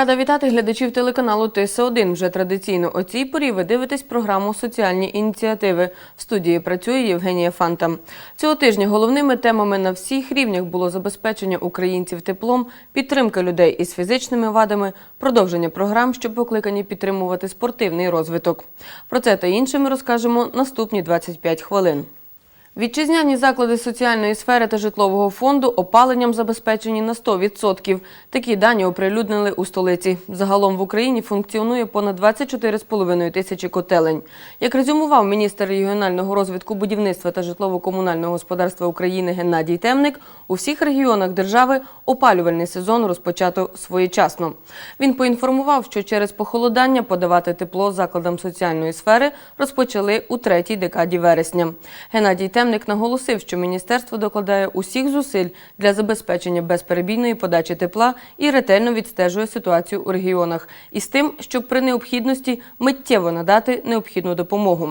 Рада вітати глядачів телеканалу ТС1. Вже традиційно о цій порі ви дивитесь програму Соціальні ініціативи. В студії працює Євгенія Фанта. Цього тижня головними темами на всіх рівнях було забезпечення українців теплом, підтримка людей із фізичними вадами, продовження програм, що покликані підтримувати спортивний розвиток. Про це та інше ми розкажемо наступні 25 хвилин. Вітчизняні заклади соціальної сфери та житлового фонду опаленням забезпечені на 100%. Такі дані оприлюднили у столиці. Загалом в Україні функціонує понад 24,5 тисячі котелень. Як резюмував міністр регіонального розвитку будівництва та житлово-комунального господарства України Геннадій Темник, у всіх регіонах держави опалювальний сезон розпочато своєчасно. Він поінформував, що через похолодання подавати тепло закладам соціальної сфери розпочали у третій декаді вересня. Геннадій Темник наголосив, що міністерство докладає усіх зусиль для забезпечення безперебійної подачі тепла і ретельно відстежує ситуацію у регіонах із тим, щоб при необхідності миттєво надати необхідну допомогу.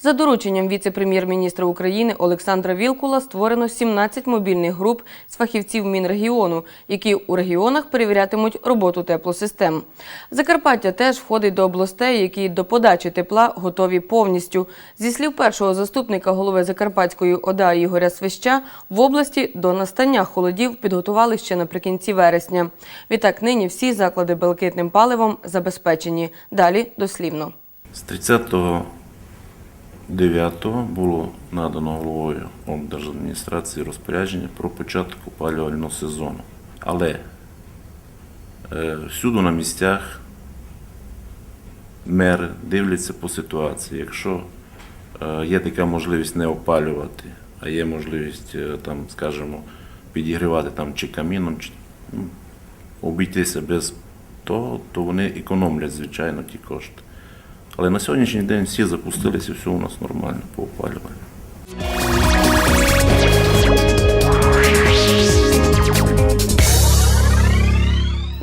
За дорученням віце-прем'єр-міністра України Олександра Вілкула створено 17 мобільних груп з фахівців Мінрегіону, які у регіонах перевірятимуть роботу теплосистем. Закарпаття теж входить до областей, які до подачі тепла готові повністю. Зі слів першого заступника голови Закарпатської ОДА Ігоря Свища, в області до настання холодів підготували ще наприкінці вересня. Відтак нині всі заклади блакитним паливом забезпечені. Далі дослівно. З 30.09 було надано головою облдержадміністрації розпорядження про початок опалювального сезону. Але е, всюди на місцях мери дивляться по ситуації. Якщо є така можливість не опалювати, а є можливість е, там, скажімо, підігрівати там чи каміном, чи ну, обійтися без того, то вони економлять, звичайно, ті кошти. Але на сьогоднішній день всі запустилися, все у нас нормально по опалюванню.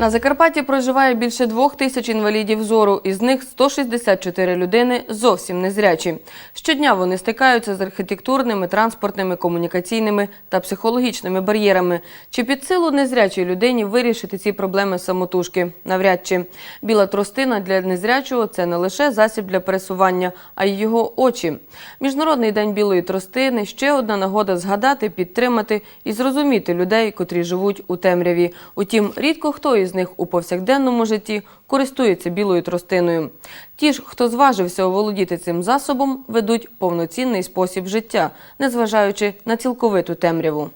На Закарпатті проживає більше двох тисяч інвалідів зору, із них 164 людини зовсім незрячі. Щодня вони стикаються з архітектурними, транспортними, комунікаційними та психологічними бар'єрами. Чи під силу незрячій людині вирішити ці проблеми самотужки? Навряд чи біла тростина для незрячого це не лише засіб для пересування, а й його очі. Міжнародний день білої тростини ще одна нагода згадати, підтримати і зрозуміти людей, котрі живуть у темряві. Утім, рідко хто із них у повсякденному житті користується білою тростиною. Ті ж, хто зважився оволодіти цим засобом, ведуть повноцінний спосіб життя, незважаючи на цілковиту темряву.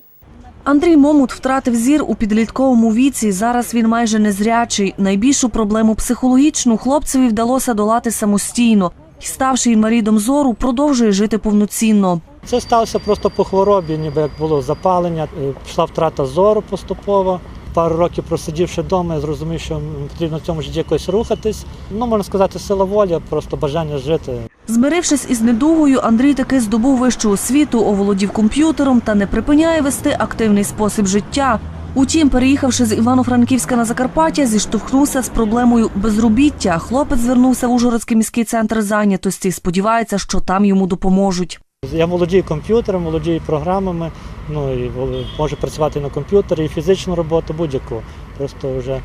Андрій Момут втратив зір у підлітковому віці. Зараз він майже незрячий. Найбільшу проблему психологічну хлопцеві вдалося долати самостійно. І, ставши інвалідом зору, продовжує жити повноцінно. Це сталося просто по хворобі, ніби як було запалення, е, пішла втрата зору поступово. Пару років просидівши вдома, я зрозумів, що потрібно в цьому житті якось рухатись. Ну, можна сказати, сила волі, просто бажання жити. Змирившись із недугою, Андрій таки здобув вищу освіту, оволодів комп'ютером та не припиняє вести активний спосіб життя. Утім, переїхавши з Івано-Франківська на Закарпаття, зіштовхнувся з проблемою безробіття. Хлопець звернувся в Ужгородський міський центр зайнятості. Сподівається, що там йому допоможуть. Я володію комп'ютером, володію програмами, ну і можу працювати на комп'ютері, і фізичну роботу будь-яку. Просто вже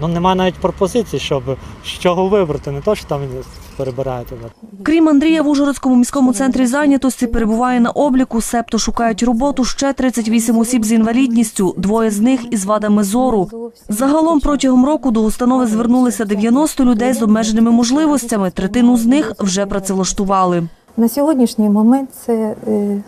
ну, немає навіть пропозицій, щоб з чого вибрати, не то, що там перебираєте. Крім Андрія, в Ужгородському міському центрі зайнятості перебуває на обліку, себто шукають роботу ще 38 осіб з інвалідністю, двоє з них із вадами зору. Загалом протягом року до установи звернулися 90 людей з обмеженими можливостями. Третину з них вже працевлаштували. На сьогоднішній момент це е,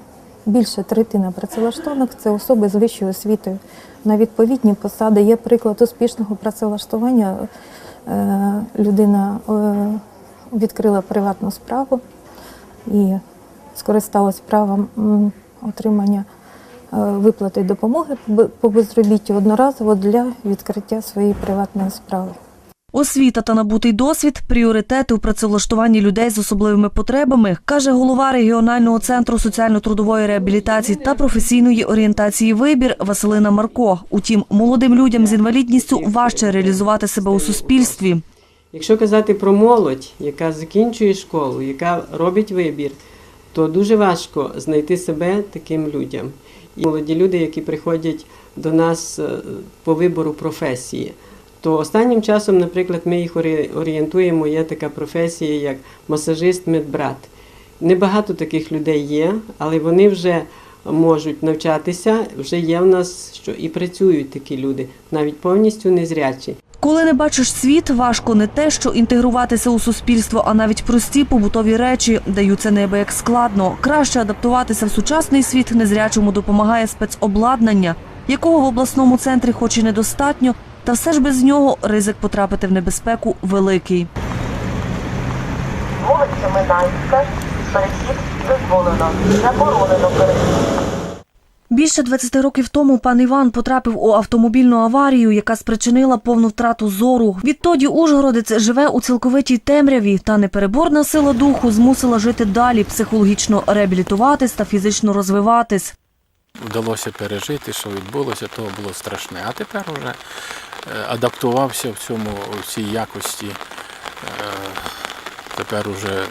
більше третина працевлаштованих це особи з вищою освітою на відповідні посади. Є приклад успішного працевлаштування. Е, Людина е, відкрила приватну справу і скористалась правом отримання виплати допомоги по безробіттю одноразово для відкриття своєї приватної справи. Освіта та набутий досвід пріоритети у працевлаштуванні людей з особливими потребами, каже голова регіонального центру соціально-трудової реабілітації та професійної орієнтації вибір Василина Марко. Утім, молодим людям з інвалідністю важче реалізувати себе у суспільстві. Якщо казати про молодь, яка закінчує школу, яка робить вибір, то дуже важко знайти себе таким людям. І молоді люди, які приходять до нас е, по вибору професії, То останнім часом, наприклад, ми їх орі- орієнтуємо, є така професія, як масажист-медбрат. Небагато таких людей є, але вони вже можуть навчатися. Вже є в нас, що і працюють такі люди, навіть повністю незрячі. Коли не бачиш світ, важко не те, що інтегруватися у суспільство, а навіть прості побутові речі даються неабияк складно. Краще адаптуватися в сучасний світ незрячому допомагає спецобладнання, якого в обласному центрі хоч і недостатньо, та все ж без нього ризик потрапити в небезпеку великий. Вулиця Минайська, перехід дозволено, заборонено перехід. Більше 20 років тому пан Іван потрапив у автомобільну аварію, яка спричинила повну втрату зору. Відтоді Ужгородець живе у цілковитій темряві, та непереборна сила духу змусила жити далі, психологічно реабілітуватись та фізично розвиватись. вдалося пережити, що відбулося, то було страшне. А тепер вже е, адаптувався в цьому в цій якості. Е, Тепер уже,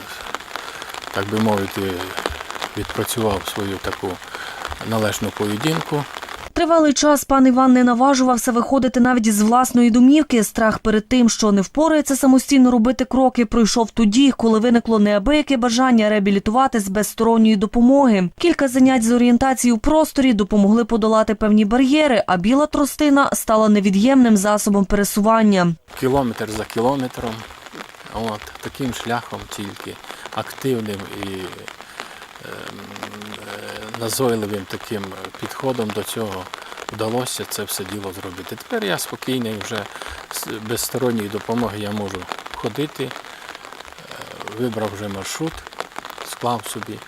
так би мовити, відпрацював свою таку належну поведінку. Тривалий час пан Іван не наважувався виходити навіть з власної домівки. Страх перед тим, що не впорається самостійно робити кроки, пройшов тоді, коли виникло неабияке бажання реабілітуватись без сторонньої допомоги. Кілька занять з орієнтації у просторі допомогли подолати певні бар'єри, а біла тростина стала невід'ємним засобом пересування. Кілометр за кілометром. От, таким шляхом тільки активним і е, назойливим таким підходом до цього вдалося це все діло зробити. Тепер я спокійний, вже без сторонньої допомоги я можу ходити. Е, Вибрав вже маршрут, склав собі.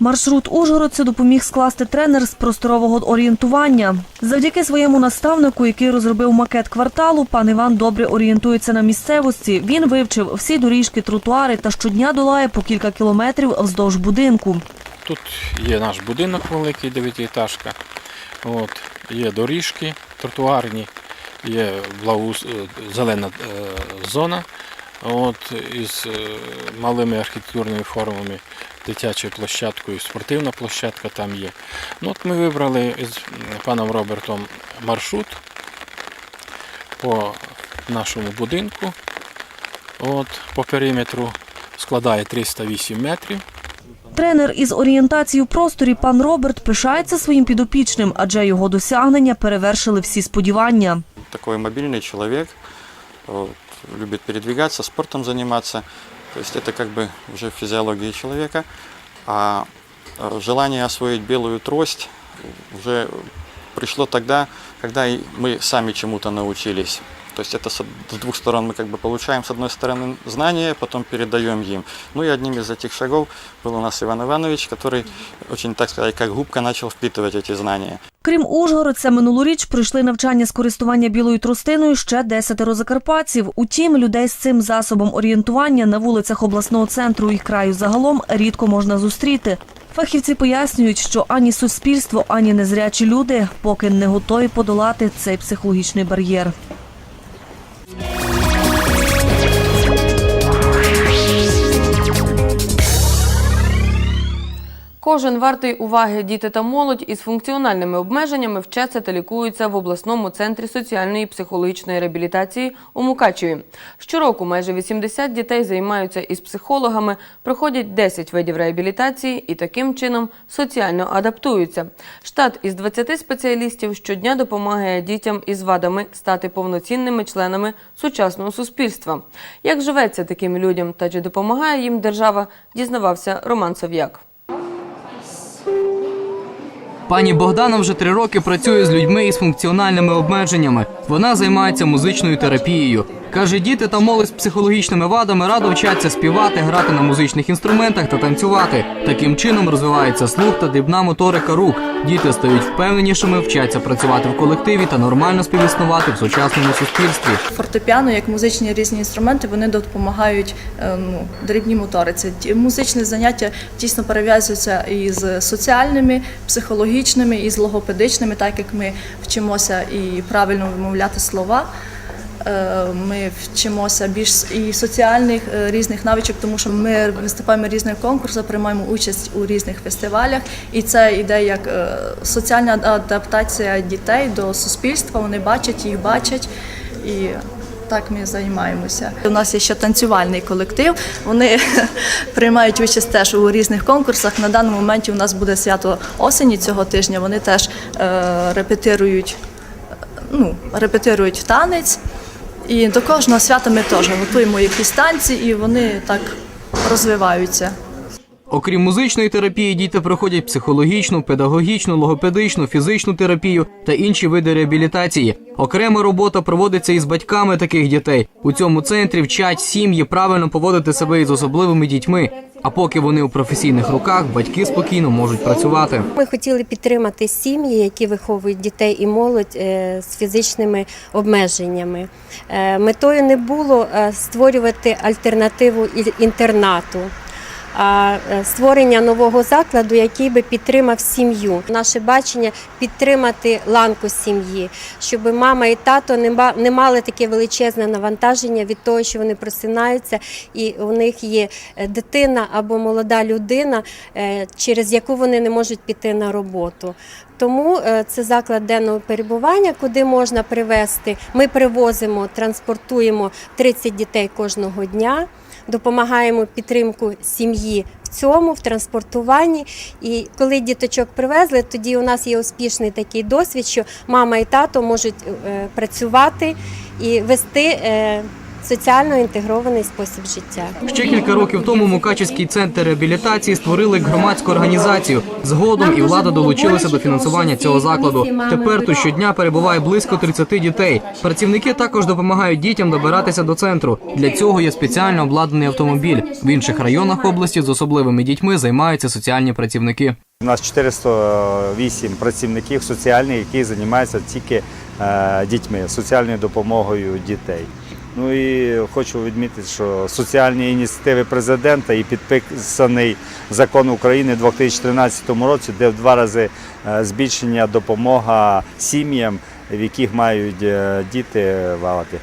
Маршрут Ужгородцю допоміг скласти тренер з просторового орієнтування. Завдяки своєму наставнику, який розробив макет кварталу, пан Іван добре орієнтується на місцевості. Він вивчив всі доріжки, тротуари та щодня долає по кілька кілометрів вздовж будинку. Тут є наш будинок великий, дев'ятиэтажка. От, є доріжки тротуарні, є благоус... е, зелена е, зона от, із е, малими архітектурними формами, дитячою площадкою, спортивна площадка там є. Ну, от ми вибрали з паном Робертом маршрут по нашому будинку. От, по периметру складає 308 метрів. Тренер із орієнтації у просторі пан Роберт пишається своїм підопічним, адже його досягнення перевершили всі сподівання. такой мобильный человек, вот, любит передвигаться, спортом заниматься. То есть это как бы уже физиология человека. А э, желание освоить белую трость уже пришло тогда, когда и мы сами чему-то научились. То есть это с с двух сторон мы как бы получаем, с одной стороны, знания, потом передаем им. Ну и одним из этих шагов был у нас Иван Иванович, который очень, так сказать, как губка начал впитывать эти знания. Крім Ужгородця, минулоріч пройшли навчання з користування білою тростиною ще десятеро закарпатців. Утім, людей з цим засобом орієнтування на вулицях обласного центру і краю загалом рідко можна зустріти. Фахівці пояснюють, що ані суспільство, ані незрячі люди поки не готові подолати цей психологічний бар'єр. Кожен вартий уваги діти та молодь із функціональними обмеженнями вчаться та лікуються в обласному центрі соціальної і психологічної реабілітації у Мукачеві. Щороку майже 80 дітей займаються із психологами, проходять 10 видів реабілітації і таким чином соціально адаптуються. Штат із 20 спеціалістів щодня допомагає дітям із вадами стати повноцінними членами сучасного суспільства. Як живеться таким людям та чи допомагає їм держава, дізнавався Роман Сов'як. Пані Богдана вже три роки працює з людьми із функціональними обмеженнями. Вона займається музичною терапією. Каже, діти та молодь з психологічними вадами радо вчаться співати, грати на музичних інструментах та танцювати. Таким чином розвивається слух та дрібна моторика рук. Діти стають впевненішими, вчаться працювати в колективі та нормально співіснувати в сучасному суспільстві. Фортепіано, як музичні різні інструменти, вони допомагають е, ну, дрібній моториці. Музичні заняття тісно перев'язуються із соціальними, психологічними, і з логопедичними, так як ми вчимося і правильно вимовляти слова. Е, Ми вчимося більш і соціальних е, різних навичок, тому що ми виступаємо в різних конкурсах, приймаємо участь у різних фестивалях, і це йде як е, соціальна адаптація дітей до суспільства. Вони бачать їх бачать І так ми займаємося. У нас є ще танцювальний колектив. Вони приймають участь теж у різних конкурсах. На даному моменті у нас буде свято осені цього тижня. Вони теж е, репетирують, ну, репетирують танець. І до кожного свята ми теж готуємо якісь танці, і вони так розвиваються. Окрім музичної терапії, діти проходять психологічну, педагогічну, логопедичну, фізичну терапію та інші види реабілітації. Окрема робота проводиться із батьками таких дітей. У цьому центрі вчать сім'ї правильно поводити себе із особливими дітьми. А поки вони у професійних руках, батьки спокійно можуть працювати. Ми хотіли підтримати сім'ї, які виховують дітей і молодь е, з фізичними обмеженнями. Е, Метою не було е, створювати альтернативу інтернату. А е, створення нового закладу, який би підтримав сім'ю. Наше бачення підтримати ланку сім'ї, щоб мама і тато не мали таке величезне навантаження від того, що вони просинаються, і у них є е, дитина або молода людина, е, через яку вони не можуть піти на роботу. Тому це заклад денного перебування, куди можна привезти. Ми привозимо, транспортуємо 30 дітей кожного дня допомагаємо підтримку сім'ї в цьому, в транспортуванні. І коли діточок привезли, тоді у нас є успішний такий досвід, що мама і тато можуть е, працювати і вести е, соціально інтегрований спосіб життя. Ще кілька років тому Мукачівський центр реабілітації створили громадську організацію. Згодом і влада долучилася до фінансування цього закладу. Тепер тут щодня перебуває близько 30 дітей. Працівники також допомагають дітям добиратися до центру. Для цього є спеціально обладнаний автомобіль. В інших районах області з особливими дітьми займаються соціальні працівники. У нас 408 працівників соціальних, які займаються тільки е, дітьми, соціальною допомогою дітей. Ну і хочу відмітити, що соціальні ініціативи президента і підписаний закон України у 2013 році, де в два рази е, збільшення допомога сім'ям, в яких мають е, діти валати.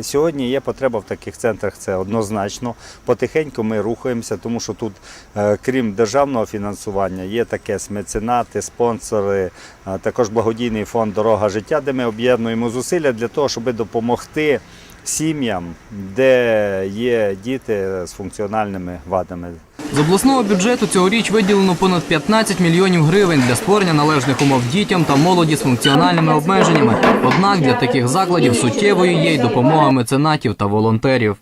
Сьогодні є потреба в таких центрах, це однозначно. Потихеньку ми рухаємося, тому що тут, е, крім державного фінансування, є таке меценати, спонсори, е, також благодійний фонд Дорога життя, де ми об'єднуємо зусилля для того, щоб допомогти сім'ям, де є діти з функціональними вадами. З обласного бюджету цьогоріч виділено понад 15 мільйонів гривень для створення належних умов дітям та молоді з функціональними обмеженнями. Однак для таких закладів суттєвою є й допомога меценатів та волонтерів.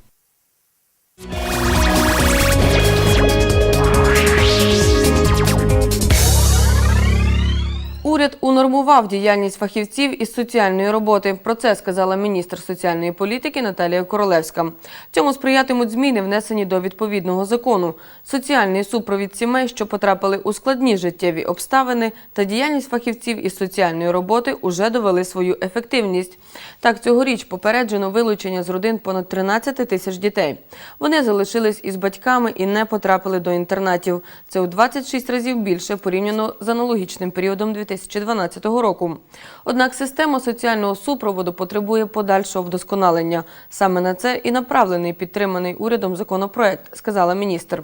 Унормував діяльність фахівців із соціальної роботи. Про це сказала міністр соціальної політики Наталія Королевська. Цьому сприятимуть зміни, внесені до відповідного закону. Соціальний супровід сімей, що потрапили у складні життєві обставини, та діяльність фахівців із соціальної роботи уже довели свою ефективність. Так, цьогоріч попереджено вилучення з родин понад 13 тисяч дітей. Вони залишились із батьками і не потрапили до інтернатів. Це у 26 разів більше порівняно з аналогічним періодом 2012 року. Однак система соціального супроводу потребує подальшого вдосконалення. Саме на це і направлений підтриманий урядом законопроект, сказала міністр.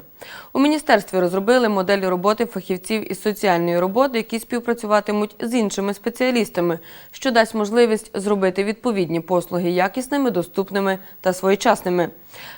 У міністерстві розробили модель роботи фахівців із соціальної роботи, які співпрацюватимуть з іншими спеціалістами, що дасть можливість зробити відповідні послуги якісними, доступними та своєчасними.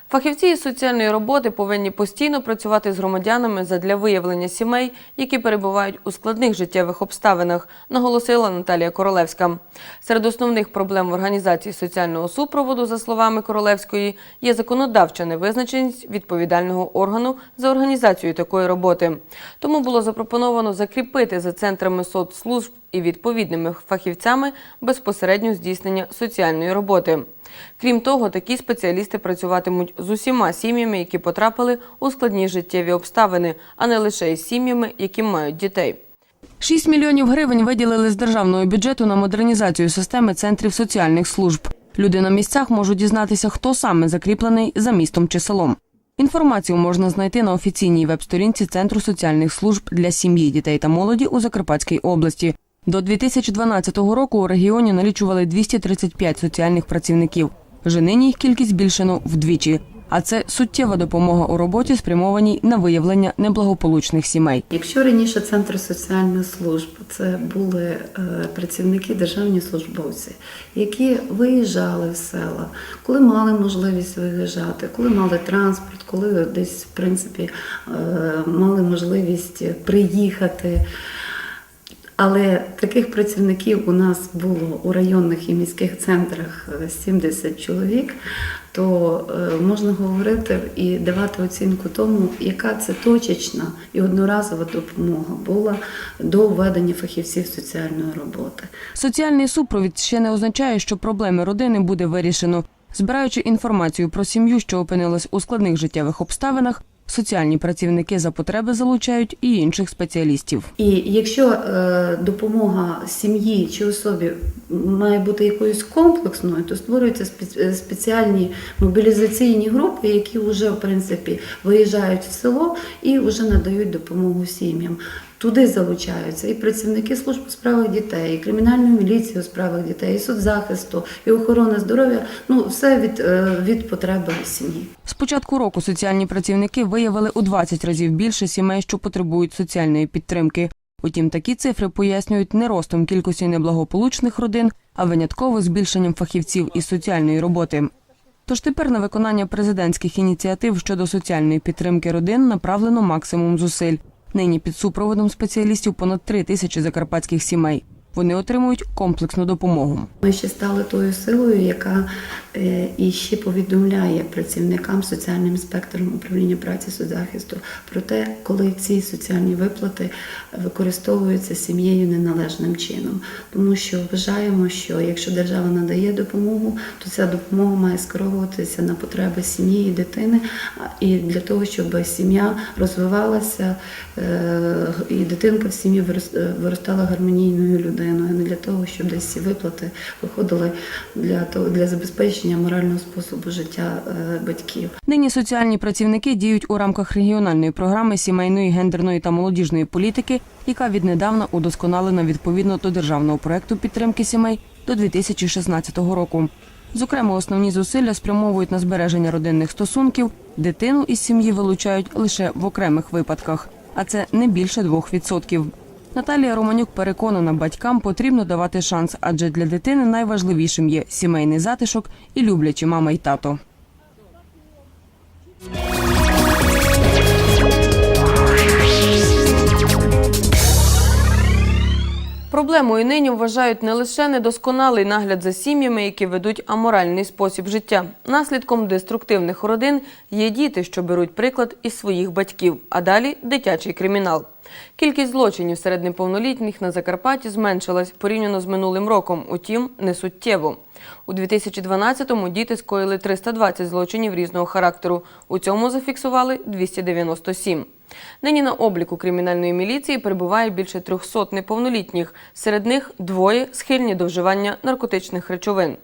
Фахівці із соціальної роботи повинні постійно працювати з громадянами задля виявлення сімей, які перебувають у складних життєвих обставинах, наголосила Наталія Королевська. Серед основних проблем в організації соціального супроводу, за словами Королевської, є законодавча невизначеність відповідального органу за організацію такої роботи. Тому було запропоновано закріпити за центрами соцслужб і відповідними фахівцями безпосередньо здійснення соціальної роботи. Крім того, такі спеціалісти працюватимуть з усіма сім'ями, які потрапили у складні життєві обставини, а не лише із сім'ями, які мають дітей. 6 мільйонів гривень виділили з державного бюджету на модернізацію системи центрів соціальних служб. Люди на місцях можуть дізнатися, хто саме закріплений за містом чи селом. Інформацію можна знайти на офіційній веб-сторінці Центру соціальних служб для сім'ї, дітей та молоді у Закарпатській області. До 2012 року у регіоні налічували 235 соціальних працівників. Вже нині їх кількість збільшено вдвічі. А це суттєва допомога у роботі, спрямованій на виявлення неблагополучних сімей. Якщо раніше центри соціальних служб це були е, працівники, державні службовці, які виїжджали в села, коли мали можливість виїжджати, коли мали транспорт, коли десь в принципі е, мали можливість приїхати. Але таких працівників у нас було у районних і міських центрах е, 70 чоловік, то е, можна говорити і давати оцінку тому, яка це точечна і одноразова допомога була до введення фахівців соціальної роботи. Соціальний супровід ще не означає, що проблеми родини буде вирішено. Збираючи інформацію про сім'ю, що опинилась у складних життєвих обставинах, соціальні працівники за потреби залучають і інших спеціалістів. І якщо е, допомога сім'ї чи особі має бути якоюсь комплексною, то створюються е, спеціальні мобілізаційні групи, які вже в принципі виїжджають в село і вже надають допомогу сім'ям. Туди залучаються і працівники служб у справах дітей, і кримінальної міліції у справах дітей, і соцзахисту, і охорони здоров'я. Ну все від, е, від потреби сім'ї. З початку року соціальні працівники виявили у 20 разів більше сімей, що потребують соціальної підтримки. Утім, такі цифри пояснюють не ростом кількості неблагополучних родин, а винятково збільшенням фахівців із соціальної роботи. Тож тепер на виконання президентських ініціатив щодо соціальної підтримки родин направлено максимум зусиль. Нині під супроводом спеціалістів понад три тисячі закарпатських сімей. Вони отримують комплексну допомогу. Ми ще стали тою силою, яка е, і ще повідомляє працівникам соціальним інспекторам управління праці соцзахисту про те, коли ці соціальні виплати використовуються сім'єю неналежним чином. Тому що вважаємо, що якщо держава надає допомогу, то ця допомога має скеровуватися на потреби сім'ї і дитини, і для того, щоб сім'я розвивалася е, і дитинка в сім'ї е, виростала гармонійною людиною, а не для того, щоб десь ці виплати виходили для того для забезпечення морального способу життя е, батьків. Нині соціальні працівники діють у рамках регіональної програми сімейної, гендерної та молодіжної політики, яка віднедавна удосконалена відповідно до державного проекту підтримки сімей до 2016 року. Зокрема, основні зусилля спрямовують на збереження родинних стосунків. Дитину із сім'ї вилучають лише в окремих випадках, а це не більше 2%. Наталія Романюк переконана, батькам потрібно давати шанс, адже для дитини найважливішим є сімейний затишок і люблячі мама й тато. Проблемою нині вважають не лише недосконалий нагляд за сім'ями, які ведуть аморальний спосіб життя. Наслідком деструктивних родин є діти, що беруть приклад із своїх батьків, а далі дитячий кримінал. Кількість злочинів серед неповнолітніх на Закарпатті зменшилась порівняно з минулим роком, утім, не суттєво. У 2012-му діти скоїли 320 злочинів різного характеру. У цьому зафіксували 297. Нині на обліку кримінальної міліції перебуває більше 300 неповнолітніх. Серед них двоє схильні до вживання наркотичних речовин.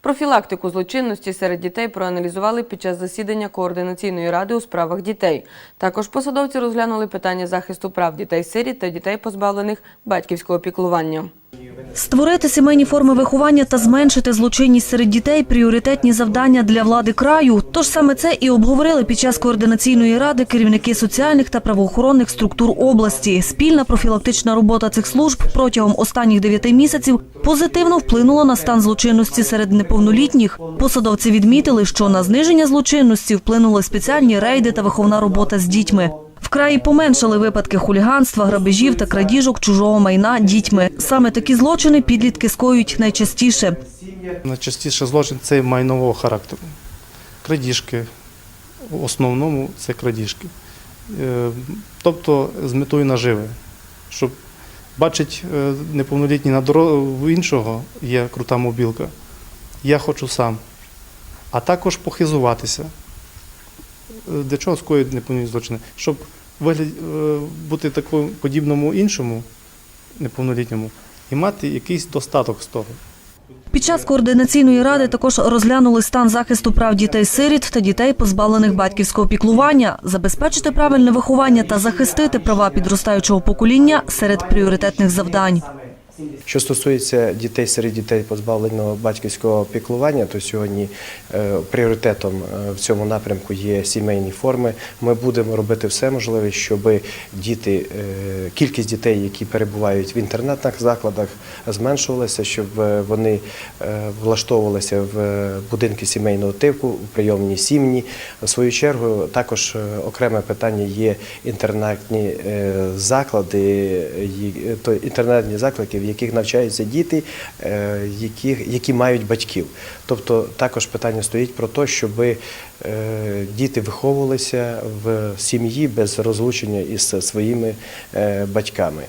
Профілактику злочинності серед дітей проаналізували під час засідання координаційної ради у справах дітей. Також посадовці розглянули питання захисту прав дітей-сиріт та дітей, позбавлених батьківського піклування. Створити сімейні форми виховання та зменшити злочинність серед дітей пріоритетні завдання для влади краю. Тож саме це і обговорили під час координаційної ради керівники соціальних та правоохоронних структур області. Спільна профілактична робота цих служб протягом останніх дев'яти місяців позитивно вплинула на стан злочинності серед неповнолітніх. Посадовці відмітили, що на зниження злочинності вплинули спеціальні рейди та виховна робота з дітьми. Вкрай поменшали випадки хуліганства, грабежів та крадіжок чужого майна дітьми. Саме такі злочини підлітки скоюють найчастіше. Найчастіше злочин це майнового характеру. Крадіжки. В основному це крадіжки. Е, Тобто з метою наживи. Щоб бачить е, неповнолітній на дорогу іншого є крута мобілка. Я хочу сам. А також похизуватися. Е, Для чого скоюють неповнолітні злочини? Щоб вигляд, е, бути такому подібному іншому неповнолітньому і мати якийсь достаток з того. Під час координаційної ради також розглянули стан захисту прав дітей-сиріт та дітей, позбавлених батьківського піклування, забезпечити правильне виховання та захистити права підростаючого покоління серед пріоритетних завдань. Що стосується дітей серед дітей позбавленого батьківського піклування, то сьогодні е, пріоритетом е, в цьому напрямку є сімейні форми. Ми будемо робити все можливе, щоб діти, е, кількість дітей, які перебувають в інтернатних закладах, зменшувалася, щоб вони влаштовувалися в будинки сімейного типу, в прийомні сім'ї. В свою чергу також окреме питання є інтернатні заклади, інтернатні заклади, яких навчаються діти, е, які, які мають батьків. Тобто також питання стоїть про те, щоб діти виховувалися в сім'ї без розлучення із своїми е, батьками.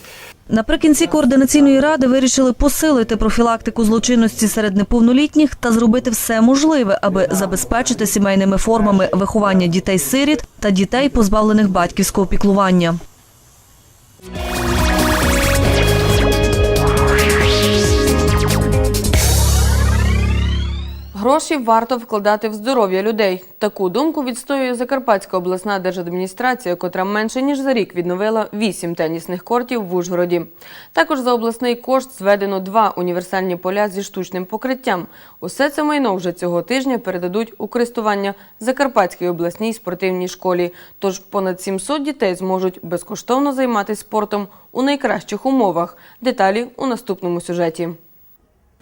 Наприкінці координаційної ради вирішили посилити профілактику злочинності серед неповнолітніх та зробити все можливе, аби забезпечити сімейними формами виховання дітей-сиріт та дітей, позбавлених батьківського піклування. Гроші варто вкладати в здоров'я людей. Таку думку відстоює Закарпатська обласна держадміністрація, котра менше ніж за рік відновила вісім тенісних кортів в Ужгороді. Також за обласний кошт зведено два універсальні поля зі штучним покриттям. Усе це майно вже цього тижня передадуть у користування Закарпатській обласній спортивній школі. Тож понад 700 дітей зможуть безкоштовно займатися спортом у найкращих умовах. Деталі у наступному сюжеті.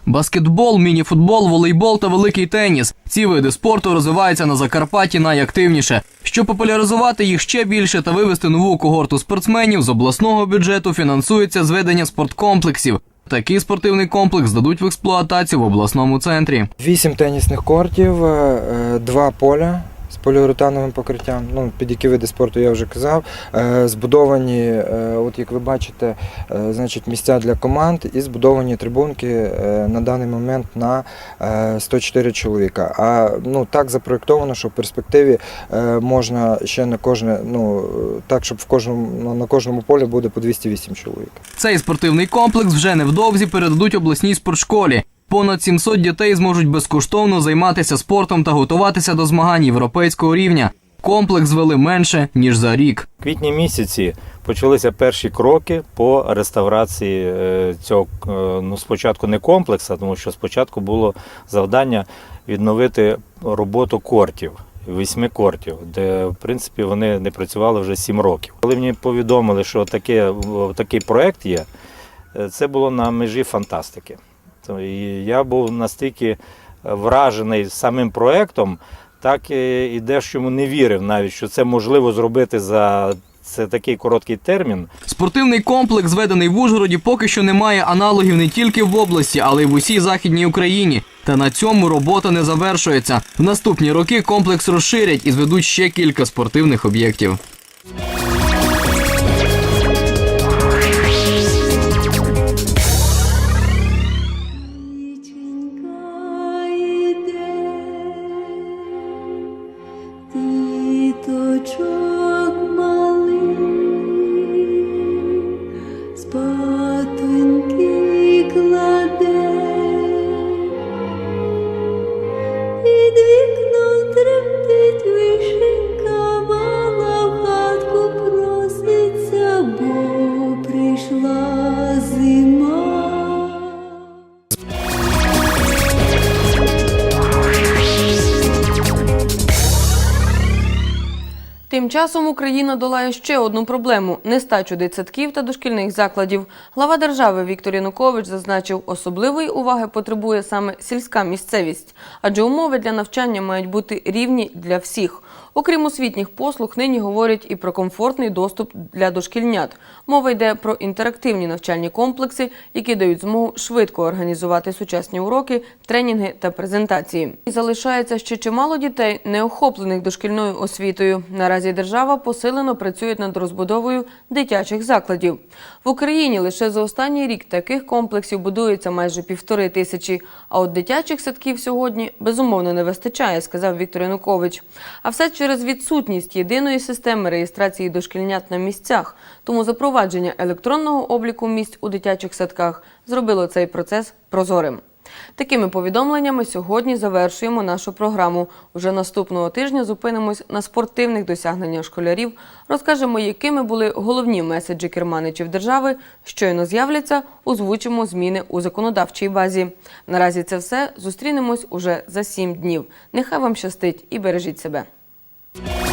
Баскетбол, мініфутбол, волейбол та великий теніс. Ці види спорту розвиваються на Закарпатті найактивніше. Щоб популяризувати їх ще більше та вивести нову когорту спортсменів, з обласного бюджету фінансується зведення спорткомплексів. Такий спортивний комплекс дадуть в експлуатацію в обласному центрі. Вісім тенісних кортів, е, е, два поля з поліуретановим покриттям. Ну, під які види спорту я вже казав. Е, Збудовані, е, от як ви бачите, е, значить, місця для команд і збудовані трибунки на даний момент на е, 104 чоловіка. А ну, так запроєктовано, що в перспективі можна ще на кожне, ну так, щоб в кожному на кожному полі буде по 208 чоловік. Цей спортивний комплекс вже невдовзі передадуть обласній спортшколі. Понад 700 дітей зможуть безкоштовно займатися спортом та готуватися до змагань європейського рівня. Комплекс звели менше ніж за рік. Квітні місяці почалися перші кроки по реставрації е, цього е, ну спочатку не комплексу, тому що спочатку було завдання відновити роботу кортів. Вісьми кортів, де в принципі вони не працювали вже сім років. Коли мені повідомили, що таке, такий проект є, е, це було на межі фантастики. То І я був настільки вражений самим проектом, так і дещо не вірив навіть, що це можливо зробити за це такий короткий термін. Спортивний комплекс, зведений в Ужгороді, поки що не має аналогів не тільки в області, але й в усій західній Україні. Та на цьому робота не завершується. В наступні роки комплекс розширять і зведуть ще кілька спортивних об'єктів. Часом Україна долає ще одну проблему нестачу дитсадків та дошкільних закладів. Глава держави Віктор Янукович зазначив, особливої уваги потребує саме сільська місцевість, адже умови для навчання мають бути рівні для всіх. Окрім освітніх послуг, нині говорять і про комфортний доступ для дошкільнят. Мова йде про інтерактивні навчальні комплекси, які дають змогу швидко організувати сучасні уроки, тренінги та презентації. І залишається ще чимало дітей, не охоплених дошкільною освітою. Наразі держава посилено працює над розбудовою дитячих закладів. В Україні лише за останній рік таких комплексів будується майже півтори тисячі. А от дитячих садків сьогодні безумовно не вистачає, сказав Віктор Янукович. А все через відсутність єдиної системи реєстрації дошкільнят на місцях. Тому запровадження електронного обліку місць у дитячих садках зробило цей процес прозорим. Такими повідомленнями сьогодні завершуємо нашу програму. Уже наступного тижня зупинимось на спортивних досягненнях школярів, розкажемо, якими були головні меседжі керманичів держави. Щойно з'являться, озвучимо зміни у законодавчій базі. Наразі це все. Зустрінемось уже за сім днів. Нехай вам щастить і бережіть себе. Thank you.